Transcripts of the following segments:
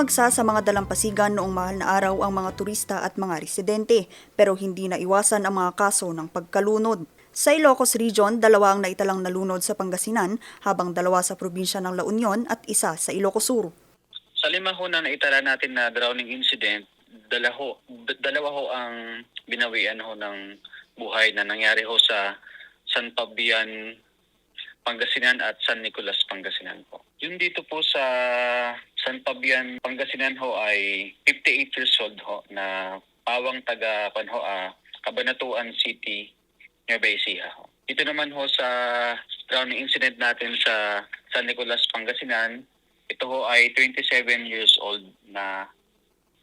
Bumagsa sa mga dalampasigan noong mahal na araw ang mga turista at mga residente, pero hindi na iwasan ang mga kaso ng pagkalunod. Sa Ilocos Region, dalawa ang naitalang nalunod sa Pangasinan, habang dalawa sa probinsya ng La Union at isa sa Ilocos Sur. Sa lima ho na naitala natin na drowning incident, dala dalawa ho ang binawian ho ng buhay na nangyari ho sa San Fabian, Pangasinan at San Nicolas, Pangasinan po. Yung dito po sa San Fabian, Pangasinan ho ay 58 years old ho na pawang taga pan ho, ah, Cabanatuan City, Nueva Ecija ho. Dito naman ho sa drowning incident natin sa San Nicolas, Pangasinan, ito ho ay 27 years old na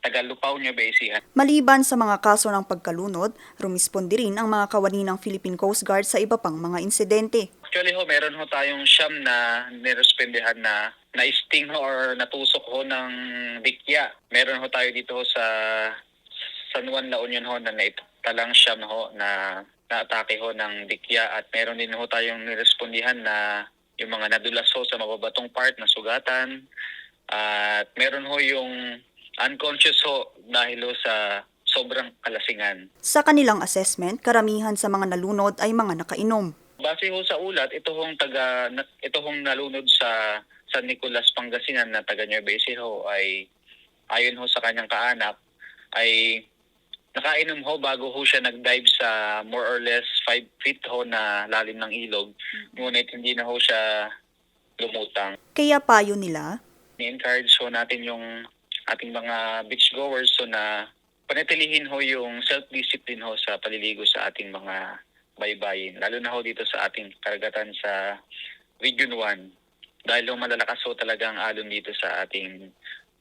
taga Lupao, Nueva Ecija. Maliban sa mga kaso ng pagkalunod, rumispondi rin ang mga kawani ng Philippine Coast Guard sa iba pang mga insidente. Actually ho, meron ho tayong siyam na nirespendehan na na-sting ho or natusok ho ng bikya. Meron ho tayo dito ho sa San Juan La Union ho na naitalang siyam ho na na-atake ho ng bikya at meron din ho tayong nirespondihan na yung mga nadulas ho sa mababatong part na sugatan at meron ho yung unconscious ho dahil ho sa sobrang kalasingan. Sa kanilang assessment, karamihan sa mga nalunod ay mga nakainom. Base ho sa ulat, ito hong taga na- ito hong nalunod sa San Nicolas Pangasinan na taga Nueva Ecija ho ay ayon ho sa kanyang kaanak ay nakainom ho bago ho siya nag-dive sa more or less 5 feet ho na lalim ng ilog. Ngunit hindi na ho siya lumutang. Kaya payo nila, Ni-encourage ho natin yung ating mga beachgoers so na panatilihin ho yung self-discipline ho sa paliligo sa ating mga baybayin. Lalo na ho dito sa ating karagatan sa Region 1 dahil ho malalakas ho talaga ang alon dito sa ating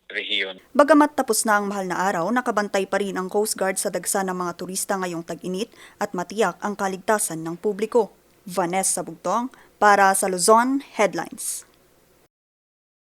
rehiyon. bagamat tapos na ang mahal na araw, nakabantay pa rin ang Coast Guard sa dagsa ng mga turista ngayong tag-init at matiyak ang kaligtasan ng publiko. Vanessa Bugtong para sa Luzon Headlines.